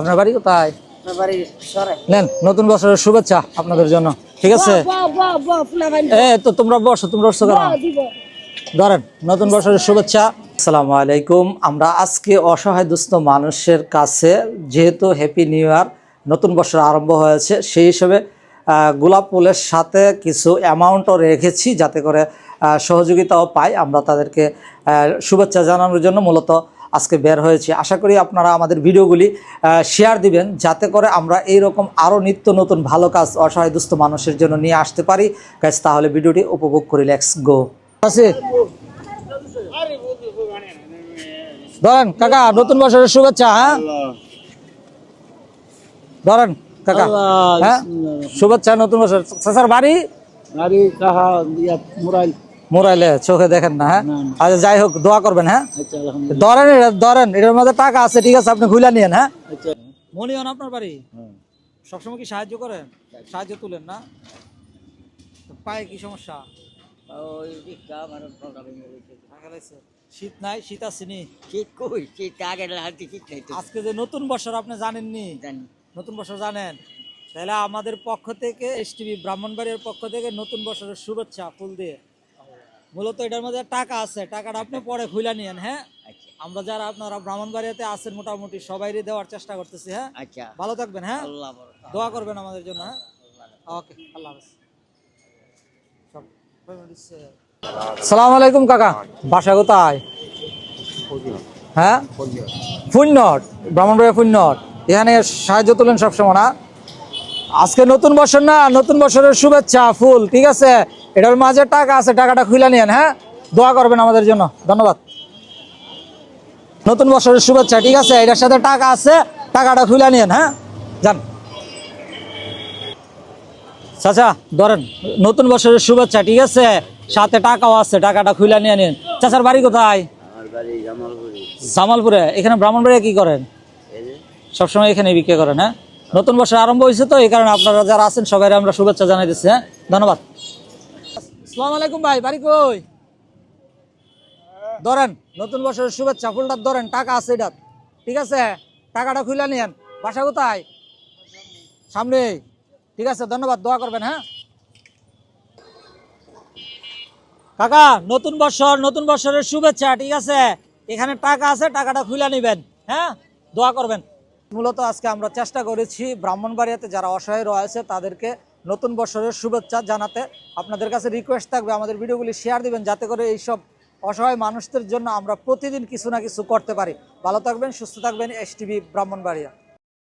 আপনার বাড়ি কোথায়? নেন নতুন বছরের শুভেচ্ছা আপনাদের জন্য। ঠিক আছে? এ তো তোমরা বসো তোমরা বসো কেন? ধরেন নতুন বছরের শুভেচ্ছা। আসসালামু আলাইকুম। আমরা আজকে অসহায় দুস্থ মানুষের কাছে যেহেতু হ্যাপি নিউ ইয়ার নতুন বছর আরম্ভ হয়েছে সেই হিসেবে গোলাপ ফুলের সাথে কিছু অ্যামাউন্টও রেখেছি যাতে করে সহযোগিতাও পাই। আমরা তাদেরকে শুভেচ্ছা জানানোর জন্য মূলত আজকে বের হয়েছি। আশা করি আপনারা আমাদের ভিডিওগুলি শেয়ার দিবেন যাতে করে আমরা এই রকম আরও নিত্য নতুন ভালো কাজ অসহায় দুস্থ মানুষের জন্য নিয়ে আসতে পারি। গাইজ তাহলে ভিডিওটি উপভোগ করি। লেটস গো আছে? ধরেন কাকা নতুন বছরের শুভেচ্ছা হ্যাঁ? ধরেন কাকা হ্যাঁ? শুভেচ্ছা নতুন বছর। স্যার বাড়ি? গাড়ি কাহা মোবাইল মোরাইলে চোখে দেখেন না হ্যাঁ? আচ্ছা যাই হোক দোয়া করবেন হ্যাঁ? আচ্ছা ধরেন এটা ধরেন এটার মধ্যে টাকা আছে ঠিক আছে আপনি খুলে নিয়েন হ্যাঁ? আচ্ছা। মনিয়ন আপনার বাড়ি? সবসময় কি সাহায্য করেন? সাহায্য তুলেন না? পায়ে কি সমস্যা? শীত নাই? শীত আসেনি ঠিক কই? ঠিক আগে লাগতে ঠিক নাই আজকে যে নতুন বছর আপনি জানেননি? জানি। নতুন বছর জানেন? তাহলে আমাদের পক্ষ থেকে এস টিভি ব্রাহ্মণবাড়ির পক্ষ থেকে নতুন বছরের শুভেচ্ছা ফুল দিয়ে। মূলত এটার মধ্যে টাকা আছে টাকাটা আপনি পরে খুলে নিয়েন হ্যাঁ? আচ্ছা। আমরা যারা আপনারা ব্রাহ্মণবাড়িয়াতে আছেন মোটামুটি সবাইরই দেওয়ার চেষ্টা করতেছি হ্যাঁ? আচ্ছা। ভালো থাকবেন হ্যাঁ? দোয়া করবেন আমাদের জন্য হ্যাঁ? ওকে আল্লাহ সালাম আলাইকুম কাকা। বাসা কোথায়? হ্যাঁ? ফুন্নট ব্রাহ্মণবাড়িয়া ফুন্নট এখানে সাহায্য তোলেন সবসময় না? আজকে নতুন বছর না নতুন বছরের শুভেচ্ছা ফুল ঠিক আছে? এটার মাঝে টাকা আছে টাকাটা খুলে নিয়েন হ্যাঁ? দোয়া করবেন আমাদের জন্য। ধন্যবাদ। নতুন বছরের শুভেচ্ছা ঠিক আছে? এটার সাথে টাকা আছে টাকাটা খুলে নিয়েন হ্যাঁ? যান। চাচা ধরেন নতুন বছরের শুভেচ্ছা ঠিক আছে? সাথে টাকাও আছে টাকাটা খুলে নিয়ে নিন। চাচার বাড়ি কোথায়? জামালপুরে। এখানে ব্রাহ্মণবাড়িয়া কি করেন? সবসময় এখানে বিক্রি করেন হ্যাঁ? নতুন বছর আরম্ভ হয়েছে তো এই কারণে আপনারা যারা আছেন সবাই আমরা শুভেচ্ছা জানাই দিচ্ছি হ্যাঁ? ধন্যবাদ। আসসালামু আলাইকুম ভাই, বাড়ি কই? ধরেন, নতুন বছরের শুভেচ্ছা ফুলটা ধরেন, টাকা আছে এটা ঠিক আছে? টাকাটা খুলে নিয়েন। বাসা কোথায়? সামনে। ঠিক আছে, ধন্যবাদ, দোয়া করবেন হ্যাঁ? কাকা, নতুন বছর, নতুন বছরের শুভেচ্ছা, ঠিক আছে? এখানে টাকা আছে, টাকাটা খুলে নেবেন হ্যাঁ? দোয়া করবেন। মূলত আজকে আমরা চেষ্টা করেছি, ব্রাহ্মণবাড়িয়াতে যারা অসহায় রয়েছে, তাদেরকে নতুন বছরের শুভেচ্ছা জানাতে আপনাদের কাছে রিকোয়েস্ট থাকবে, আমাদের ভিডিওগুলি শেয়ার দিবেন যাতে করে এইসব অসহায় মানুষদের জন্য আমরা প্রতিদিন কিছু না কিছু করতে পারি। ভালো থাকবেন, সুস্থ থাকবেন এস টিভি ব্রাহ্মণবাড়িয়া।